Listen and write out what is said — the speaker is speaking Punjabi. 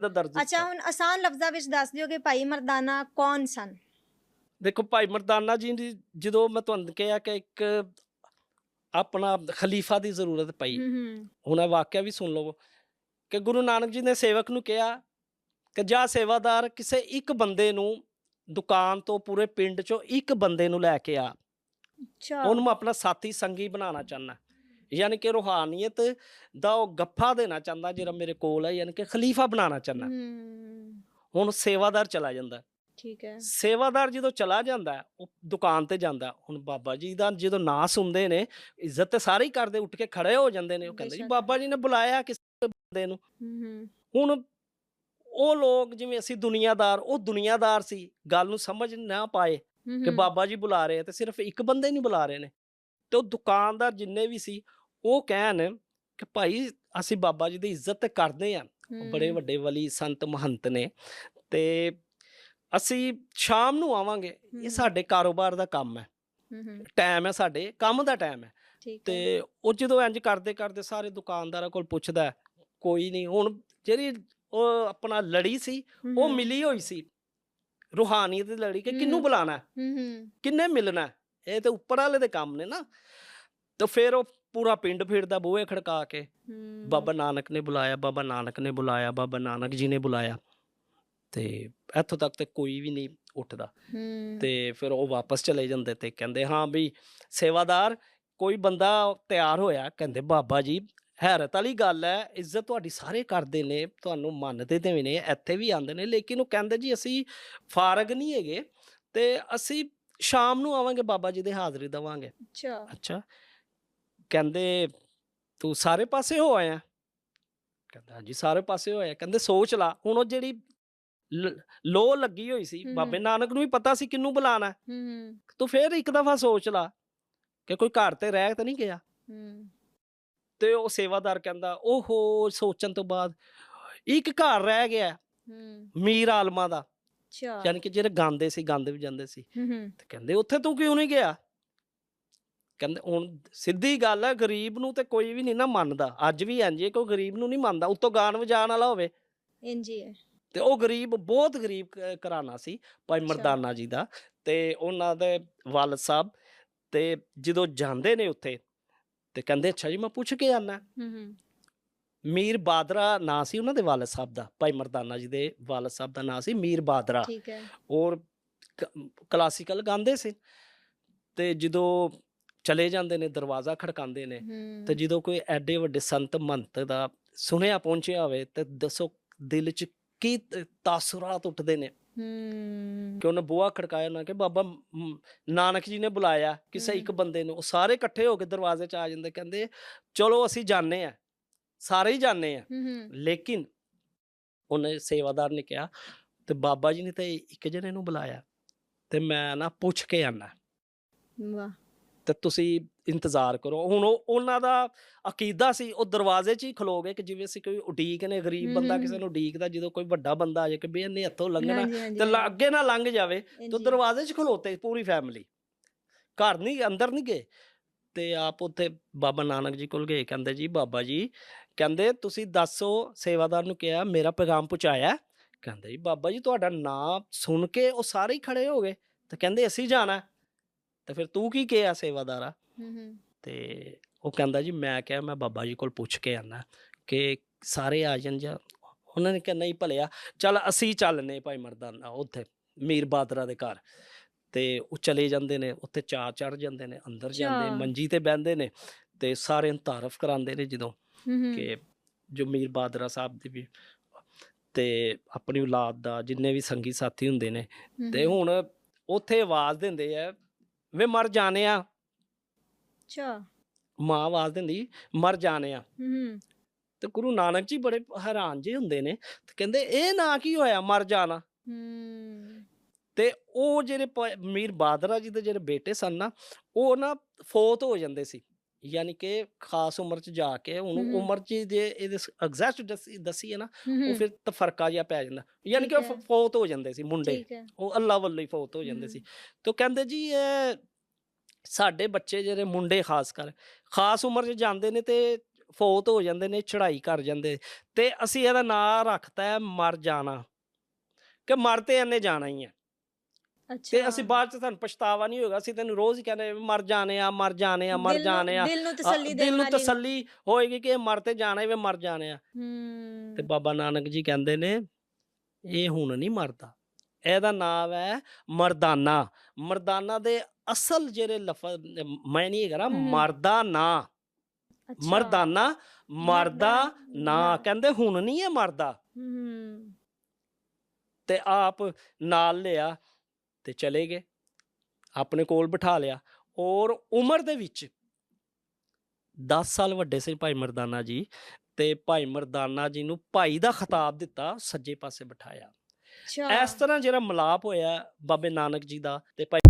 ਦਾ ਦਰਦ ਅੱਛਾ। ਹੁਣ ਆਸਾਨ ਲਫ਼ਜ਼ਾਂ ਵਿੱਚ ਦੱਸ ਦਿਓ ਕਿ ਭਾਈ ਮਰਦਾਨਾ ਕੌਣ ਸਨ? ਦੇਖੋ ਭਾਈ ਮਰਦਾਨਾ ਜੀ ਦੀ ਜਦੋਂ ਮੈਂ ਤੁਹਾਨੂੰ ਕਿਹਾ ਕਿ ਇੱਕ ਆਪਣਾ ਖਲੀਫਾ ਦੀ ਜ਼ਰੂਰਤ ਪਈ ਹੁਣ ਇਹ ਵਾਕਿਆ ਵੀ ਸੁਣ ਲਵੋ ਕਿ ਗੁਰੂ ਨਾਨਕ ਜੀ ਨੇ ਸੇਵਕ ਨੂੰ ਕਿਹਾ ਕਿ ਜਾ ਸੇਵਾਦਾਰ ਕਿਸੇ ਇੱਕ ਬੰਦੇ ਨੂੰ ਦੁਕਾਨ ਤੋਂ ਪੂਰੇ ਪਿੰਡ ਚੋਂ ਇੱਕ ਬੰਦੇ ਨੂੰ ਲੈ ਕੇ ਆ। ਅੱਛਾ। ਉਹਨੂੰ ਮੈਂ ਆਪਣਾ ਸਾਥੀ ਸੰਗੀ ਬਣਾਉਣਾ ਚਾਹੁੰਦਾ। ਯਾਨੀ ਕਿ ਰੂਹਾਨੀਅਤ ਦਾ ਉਹ ਗੱਫਾ ਦੇਣਾ ਚਾਹੁੰਦਾ ਜਿਹੜਾ ਮੇਰੇ ਕੋਲ ਹੈ ਯਾਨੀ ਕਿ ਖਲੀਫਾ ਬਣਾਉਣਾ ਚਾਹੁੰਦਾ ਹੁਣ ਸੇਵਾਦਾਰ ਚਲਾ ਜਾਂਦਾ ਠੀਕ ਹੈ ਸੇਵਾਦਾਰ ਜਦੋਂ ਚਲਾ ਜਾਂਦਾ ਉਹ ਦੁਕਾਨ ਤੇ ਜਾਂਦਾ। ਹੁਣ ਬਾਬਾ ਜੀ ਦਾ ਜਦੋਂ ਨਾਂ ਸੁਣਦੇ ਨੇ ਇੱਜ਼ਤ ਤੇ ਸਾਰੇ ਹੀ ਕਰਦੇ ਉੱਠ ਕੇ ਖੜੇ ਹੋ ਜਾਂਦੇ ਨੇ ਉਹ ਕਹਿੰਦੇ ਜੀ। ਬਾਬਾ ਜੀ ਨੇ ਬੁਲਾਇਆ ਕਿਸੇ ਬੰਦੇ ਨੂੰ ਹੁਣ ਉਹ ਲੋਕ ਜਿਵੇਂ ਅਸੀਂ ਦੁਨੀਆਦਾਰ ਉਹ ਦੁਨੀਆਦਾਰ ਸੀ ਗੱਲ ਨੂੰ ਸਮਝ ਨਾ ਪਾਏ ਕਿ। ਬਾਬਾ ਜੀ ਬੁਲਾ ਰਹੇ ਤੇ ਸਿਰਫ ਇੱਕ ਬੰਦੇ ਨਹੀਂ ਬੁਲਾ ਰਹੇ ਨੇ ਤੇ ਉਹ ਦੁਕਾਨਦਾਰ ਜਿੰਨੇ ਵੀ ਸੀ ਉਹ ਕਹਿਣ ਕਿ ਭਾਈ ਅਸੀਂ ਬਾਬਾ ਜੀ ਦੀ ਇੱਜ਼ਤ ਕਰਦੇ ਆ ਬੜੇ ਵੱਡੇ ਵਲੀ ਸੰਤ ਮਹੰਤ ਨੇ ਤੇ ਅਸੀਂ ਸ਼ਾਮ ਨੂੰ ਆਵਾਂਗੇ। ਇਹ ਸਾਡੇ ਕਾਰੋਬਾਰ ਦਾ ਕੰਮ ਹੈ। ਟਾਈਮ ਹੈ ਸਾਡੇ ਕੰਮ ਦਾ ਟਾਈਮ ਹੈ। ਤੇ ਉਹ ਜਦੋਂ ਇੰਜ ਕਰਦੇ ਕਰਦੇ ਸਾਰੇ ਦੁਕਾਨਦਾਰਾਂ ਕੋਲ ਪੁੱਛਦਾ ਕੋਈ ਨਹੀਂ ਹੁਣ ਜਿਹੜੀ ਉਹ ਆਪਣਾ ਲੜੀ ਸੀ ਉਹ। ਮਿਲੀ ਹੋਈ ਸੀ। ਰੂਹਾਨੀਅਤ ਦੀ ਲੜੀ ਕਿ ਕਿਹਨੂੰ ਹੂੰ। ਬੁਲਾਣਾ ਹੈ, ਹੂੰ ਹੂੰ। ਕਿੰਨੇ ਮਿਲਣਾ? ਇਹ ਤੇ ਉੱਪਰ ਵਾਲੇ ਦੇ ਕੰਮ ਨੇ ਨਾ। ਤੇ ਫਿਰ ਉਹ ਪੂਰਾ ਪਿੰਡ ਫਿਰਦਾ ਬੂਹੇ ਖੜਕਾ ਕੇ। ਬਾਬਾ ਨਾਨਕ ਨੇ ਬੁਲਾਇਆ ਬਾਬਾ ਨਾਨਕ ਨੇ ਬੁਲਾਇਆ ਬਾਬਾ ਨਾਨਕ ਜੀ ਨੇ ਬੁਲਾਇਆ। ਤੇ ਇੱਥੋਂ ਤੱਕ ਤੇ ਕੋਈ ਵੀ ਨਹੀਂ ਉੱਠਦਾ। ਤੇ ਫਿਰ ਉਹ ਵਾਪਸ ਚਲੇ ਜਾਂਦੇ ਤੇ ਕਹਿੰਦੇ ਹਾਂ ਵੀ ਸੇਵਾਦਾਰ ਕੋਈ ਬੰਦਾ ਤਿਆਰ ਹੋਇਆ? ਕਹਿੰਦੇ ਬਾਬਾ ਜੀ ਹੈਰਤ ਵਾਲੀ ਗੱਲ ਹੈ ਇੱਜ਼ਤ ਤੁਹਾਡੀ ਸਾਰੇ ਕਰਦੇ ਨੇ ਤੁਹਾਨੂੰ ਮੰਨਦੇ ਤੇ ਵੀ ਨੇ ਇੱਥੇ ਵੀ ਆਉਂਦੇ ਨੇ ਲੇਕਿਨ ਉਹ ਕਹਿੰਦੇ ਜੀ ਅਸੀਂ ਫਾਰਗ ਨਹੀਂ ਹੈਗੇ ਤੇ ਅਸੀਂ ਸ਼ਾਮ ਨੂੰ ਆਵਾਂਗੇ ਬਾਬਾ ਜੀ ਦੇ ਹਾਜ਼ਰੀ ਦੇਵਾਂਗੇ। ਅੱਛਾ। ਅੱਛਾ। ਕਹਿੰਦੇ ਤੂੰ ਸਾਰੇ ਪਾਸੇ ਹੋ ਆਇਆ? ਕਹਿੰਦਾ ਹਾਂਜੀ ਸਾਰੇ ਪਾਸੇ ਹੋਇਆ। ਕਹਿੰਦੇ ਸੋਚ ਲਾ। ਹੁਣ ਉਹ ਜਿਹੜੀ ਲ- ਲੋ ਲੱਗੀ ਹੋਈ ਸੀ ਹਮ ਬਾਬੇ ਹਮ। ਨਾਨਕ ਨੂੰ ਵੀ ਪਤਾ ਸੀ ਕਿੰਨੂੰ ਬੁਲਾਣਾ। ਹੈ। ਤੂੰ ਫੇਰ ਇੱਕ ਦਫਾ ਸੋਚ ਲਾ ਕਿ ਕੋਈ ਘਰ ਤੇ ਰਹਿ ਤਾਂ ਨਹੀਂ ਗਿਆ। ਹੂੰ। ਤੇ ਉਹ ਸੇਵਾਦਾਰ ਕਹਿੰਦਾ ਓਹੋ ਸੋਚਣ ਤੋਂ ਬਾਅਦ ਇੱਕ ਘਰ ਰਹਿ ਗਿਆ ਹੂੰ ਮੀਰ ਆਲਮਾ ਦਾ। ਅੱਛਾ। ਯਾਨੀ ਕਿ ਜਿਹੜੇ ਗਾਉਂਦੇ ਸੀ ਗਾਉਂਦੇ ਵੀ ਜਾਂਦੇ ਸੀ। ਹੂੰ। ਤੇ ਕਹਿੰਦੇ ਉੱਥੇ ਤੂੰ ਕਿਉਂ ਨਹੀਂ ਗਿਆ? ਕਹਿੰਦੇ ਹੁਣ ਸਿੱਧੀ ਗੱਲ ਹੈ ਗਰੀਬ ਨੂੰ ਤੇ ਕੋਈ ਵੀ ਨਹੀਂ ਨਾ ਮੰਨਦਾ। ਅੱਜ ਵੀ ਇੰਜ ਹੈ ਕੋਈ ਗਰੀਬ ਨੂੰ ਨਹੀਂ ਮੰਨਦਾ। ਉਤੋਂ ਗਾਣ ਵਜਾਣ ਵਾਲਾ ਹੋਵੇ। ਇੰਜੀ ਹੈ ਤੇ ਉਹ ਗਰੀਬ ਬਹੁਤ ਗਰੀਬ ਘਰਾਣਾ ਸੀ ਭਾਈ। ਮਰਦਾਨਾ ਜੀ ਦਾ। ਤੇ ਉਹਨਾਂ ਦੇ ਵਾਲਦ ਸਾਹਿਬ ਤੇ ਜਦੋਂ ਜਾਂਦੇ ਨੇ ਉੱਥੇ ਤੇ ਕਹਿੰਦੇ ਅੱਛਾ ਜੀ ਮੈਂ ਪੁੱਛ ਕੇ ਆਨਾ। ਹੂੰ ਹੂੰ। ਮੀਰ ਬਾਦਰਾ ਨਾਂ ਸੀ ਉਹਨਾਂ ਦੇ ਵਾਲਦ ਸਾਹਿਬ ਦਾ। ਭਾਈ ਮਰਦਾਨਾ ਜੀ ਦੇ ਵਾਲਦ ਸਾਹਿਬ ਦਾ ਨਾਂ ਸੀ ਮੀਰ ਬਾਦਰਾ। ਠੀਕ ਹੈ ਔਰ ਕਲਾਸੀਕਲ ਗਾਉਂਦੇ ਸੀ। ਤੇ ਜਦੋਂ ਚਲੇ ਜਾਂਦੇ ਨੇ ਦਰਵਾਜ਼ਾ ਖੜਕਾਉਂਦੇ ਨੇ ਤੇ ਜਦੋਂ ਕੋਈ ਐਡੇ ਵੱਡੇ ਸੰਤ ਮੰਤ ਦਾ ਸੁਨੇਹਾ ਪਹੁੰਚਿਆ ਹੋਵੇ ਤੇ ਦੱਸੋ ਦਿਲ 'ਚ ਕੀ ਤਾਸੁਰਾਤ ਉੱਠਦੇ ਨੇ? ਕਿ ਉਹਨੇ ਬੂਹਾ ਖੜਕਾਇਆ ਨਾ ਕਿ ਬਾਬਾ ਨਾਨਕ ਜੀ ਨੇ ਬੁਲਾਇਆ ਕਿਸੇ ਇੱਕ। ਬੰਦੇ ਨੂੰ। ਉਹ ਸਾਰੇ ਇਕੱਠੇ ਹੋ ਕੇ ਦਰਵਾਜ਼ੇ 'ਚ ਆ ਜਾਂਦੇ ਕਹਿੰਦੇ ਚਲੋ ਅਸੀਂ ਜਾਣੇ ਆ ਸਾਰੇ ਹੀ ਜਾਣੇ ਆ ਲੇਕਿਨ ਉਹਨੇ ਸੇਵਾਦਾਰ ਨੇ ਕਿਹਾ ਤੇ ਬਾਬਾ ਜੀ ਨੇ ਤਾਂ ਇੱਕ ਜਣੇ ਨੂੰ ਬੁਲਾਇਆ ਤੇ ਮੈਂ ਨਾ ਪੁੱਛ ਕੇ ਆਣਾ ਵਾਹ। ਤੇ ਤੁਸੀਂ ਇੰਤਜ਼ਾਰ ਕਰੋ ਹੁਣ ਉਹ ਉਹਨਾਂ ਦਾ ਅਕੀਦਾ ਸੀ ਉਹ ਦਰਵਾਜ਼ੇ 'ਚ ਹੀ ਖਲੋਗੇ ਕਿ ਜਿਵੇਂ ਅਸੀਂ ਕੋਈ ਉਡੀਕ ਨੇ ਗਰੀਬ ਬੰਦਾ ਕਿਸੇ। ਨੂੰ ਉਡੀਕਦਾ ਜਦੋਂ ਕੋਈ ਵੱਡਾ ਬੰਦਾ ਆ ਜਾਏ ਕਿ ਵੀ ਇਹਨੇ ਹੱਥੋਂ ਲੰਘਣਾ ਤੇ ਲ- ਅੱਗੇ ਨਾ ਲੰਘ ਜਾਵੇ ਤੇ। ਦਰਵਾਜ਼ੇ 'ਚ ਖਲੋਤੇ ਪੂਰੀ ਫੈਮਿਲੀ ਘਰ ਨਹੀਂ ਅੰਦਰ ਨਹੀਂ ਗਏ ਤੇ ਆਪ ਉੱਥੇ ਬਾਬਾ ਨਾਨਕ ਜੀ ਕੋਲ ਗਏ ਕਹਿੰਦੇ ਜੀ ਬਾਬਾ ਜੀ ਕਹਿੰਦੇ ਤੁਸੀਂ ਦੱਸੋ ਸੇਵਾਦਾਰ ਨੂੰ ਕਿਹਾ ਮੇਰਾ ਪੈਗਾਮ ਪਹੁੰਚਾਇਆ ਕਹਿੰਦੇ ਜੀ ਬਾਬਾ ਜੀ ਤੁਹਾਡਾ ਨਾਮ ਸੁਣ ਕੇ ਉਹ ਸਾਰੇ ਹੀ ਖੜੇ ਹੋ ਗਏ ਤੇ ਕਹਿੰਦੇ ਅਸੀਂ ਜਾਣਾ ਹੈ। ਤੇ ਫਿਰ ਤੂੰ ਕੀ ਕਿਹਾ ਸੇਵਾਦਾਰਾ ਹੂੰ ਹੂੰ। ਤੇ ਉਹ ਕਹਿੰਦਾ ਜੀ ਮੈਂ ਕਿਹਾ ਮੈਂ ਬਾਬਾ ਜੀ ਕੋਲ ਪੁੱਛ ਕੇ ਆਣਾ ਕਿ ਸਾਰੇ ਆ ਜਾਣ ਜਾਂ ਉਹਨਾਂ ਨੇ ਕਿਹਾ ਨਹੀਂ ਭਲਿਆ ਚੱਲ ਅਸੀਂ ਚੱਲਨੇ ਭਾਈ ਮਰਦਾਨਾ ਉੱਥੇ ਮੀਰ ਬਾਦਰਾ ਦੇ ਘਰ। ਤੇ ਉਹ ਚਲੇ ਜਾਂਦੇ ਨੇ ਉੱਥੇ ਚਾਰ ਚੜ ਜਾਂਦੇ ਨੇ ਅੰਦਰ ਜਾਂਦੇ। ਮੰਜੀ ਤੇ ਬਹਿੰਦੇ ਨੇ ਤੇ ਸਾਰੇ ਨੂੰ ਤਾਰਫ ਕਰਾਉਂਦੇ ਨੇ ਜਦੋਂ ਕਿ ਜੋ ਮੀਰ ਬਾਦਰਾ ਸਾਹਿਬ ਦੀ ਵੀ ਤੇ ਆਪਣੀ ਔਲਾਦ ਦਾ ਜਿੰਨੇ ਵੀ ਸੰਗੀ ਸਾਥੀ ਹੁੰਦੇ ਨੇ ਤੇ। ਹੁਣ ਉੱਥੇ ਆਵਾਜ਼ ਦਿੰਦੇ ਆ ਵੇ ਮਰ ਜਾਣੇ ਆ। ਅੱਛਾ। ਮਾਂ ਆਵਾਜ਼ ਦਿੰਦੀ ਮਰ ਜਾਣੇ ਆ। ਹੂੰ ਤੇ ਗੁਰੂ ਨਾਨਕ ਜੀ ਬੜੇ ਹੈਰਾਨ ਜੇ ਹੁੰਦੇ ਨੇ ਤੇ ਕਹਿੰਦੇ ਇਹ ਨਾ ਕੀ ਹੋਇਆ ਮਰ ਜਾਣਾ। ਹੂੰ। ਤੇ ਉਹ ਜਿਹੜੇ ਮੀਰ ਬਾਦਰਾ ਜੀ ਦੇ ਜਿਹੜੇ ਬੇਟੇ ਸਨ ਨਾ ਉਹ ਨਾ ਫੌਤ ਹੋ ਜਾਂਦੇ ਸੀ। ਯਾਨੀ ਕਿ ਖਾਸ ਉਮਰ ਚ ਜਾ ਕੇ ਹਮ। ਉਮਰ ਚ ਜੇ ਇਹਦੇ ਐਗਜ਼ੈਕਟ ਦੱਸੀ ਹੈ ਨਾ ਉਹ ਫਿਰ ਤਫਰਕਾ ਜਿਹਾ ਪੈ ਜਾਂਦਾ। ਯਾਨੀ ਕਿ ਉਹ ਫੌਤ ਹੋ ਜਾਂਦੇ ਸੀ ਮੁੰਡੇ। ਉਹ ਅੱਲਾ ਵੱਲੋਂ ਹੀ ਫੌਤ ਹੋ ਜਾਂਦੇ ਸੀ। ਤੇ ਕਹਿੰਦੇ ਜੀ ਇਹ ਸਾਡੇ ਬੱਚੇ ਜਿਹੜੇ ਮੁੰਡੇ ਖਾਸ ਕਰ ਖਾਸ ਉਮਰ 'ਚ ਜਾਂਦੇ ਨੇ ਤੇ ਫੌਤ ਹੋ ਜਾਂਦੇ ਨੇ ਚੜ੍ਹਾਈ ਕਰ ਜਾਂਦੇ। ਤੇ ਅਸੀਂ ਇਹਦਾ ਨਾਂ ਰੱਖਤਾ ਹੈ ਮਰ ਜਾਣਾ। ਕਿ ਮਰ ਤੇ ਇਹਨੇ ਜਾਣਾ ਹੀ ਹੈ। ਤੇ ਅਸੀਂ ਬਾਅਦ ਚ ਸਾਨੂੰ ਪਛਤਾਵਾ ਨਹੀਂ ਹੋਏਗਾ। ਅਸੀਂ ਤੈਨੂੰ ਰੋਜ਼ ਹੀ ਕਹਿੰਦੇ ਮਰ ਜਾਣੇ ਆ ਮਰ ਜਾਣੇ ਆ ਮਰ ਦਿਲ ਜਾਣੇ ਆ। ਦਿਲ ਨੂੰ ਤਸੱਲੀ ਦਿਲ ਨੂੰ ਵਾਲੀ ਤਸੱਲੀ ਹੋਏਗੀ ਕਿ ਇਹ ਮਰ ਤੇ ਜਾਣਾ ਹੀ ਵੇ ਮਰ ਜਾਣੇ ਆ। ਹੂੰ। ਤੇ ਬਾਬਾ ਨਾਨਕ ਜੀ ਕਹਿੰਦੇ ਨੇ ਇਹ ਹੁਣ ਨਹੀਂ ਮਰਦਾ। ਇਹਦਾ ਨਾਮ ਹੈ ਮਰਦਾਨਾ। ਮਰਦਾਨਾ ਦੇ ਅਸਲ ਜਿਹੜੇ ਲਫ਼ਜ਼ ਮੈਂ ਨਹੀਂ ਹਮ। ਮਰਦਾ ਨਾ। ਮਰਦਾਨਾ ਮਰਦਾ ਨਾ। ਨਾ। ਕਹਿੰਦੇ ਹੁਣ ਨਹੀਂ ਇਹ ਮਰਦਾ। ਹੂੰ। ਤੇ ਆਪ ਨਾਲ ਲਿਆ। ਤੇ ਚਲੇ ਗਏ। ਆਪਣੇ ਕੋਲ ਬਿਠਾ ਲਿਆ। ਔਰ ਉਮਰ ਦੇ ਵਿੱਚ 10 ਸਾਲ ਵੱਡੇ ਸੀ ਭਾਈ ਮਰਦਾਨਾ ਜੀ ਤੇ ਭਾਈ ਮਰਦਾਨਾ ਜੀ ਨੂੰ ਭਾਈ ਦਾ ਖਿਤਾਬ ਦਿੱਤਾ ਸੱਜੇ ਪਾਸੇ ਬਿਠਾਇਆ। ਇਸ ਤਰ੍ਹਾਂ ਜਿਹੜਾ ਮਲਾਪ ਹੋਇਆ ਬਾਬੇ ਨਾਨਕ ਜੀ ਦਾ ਤੇ ਭਾਈ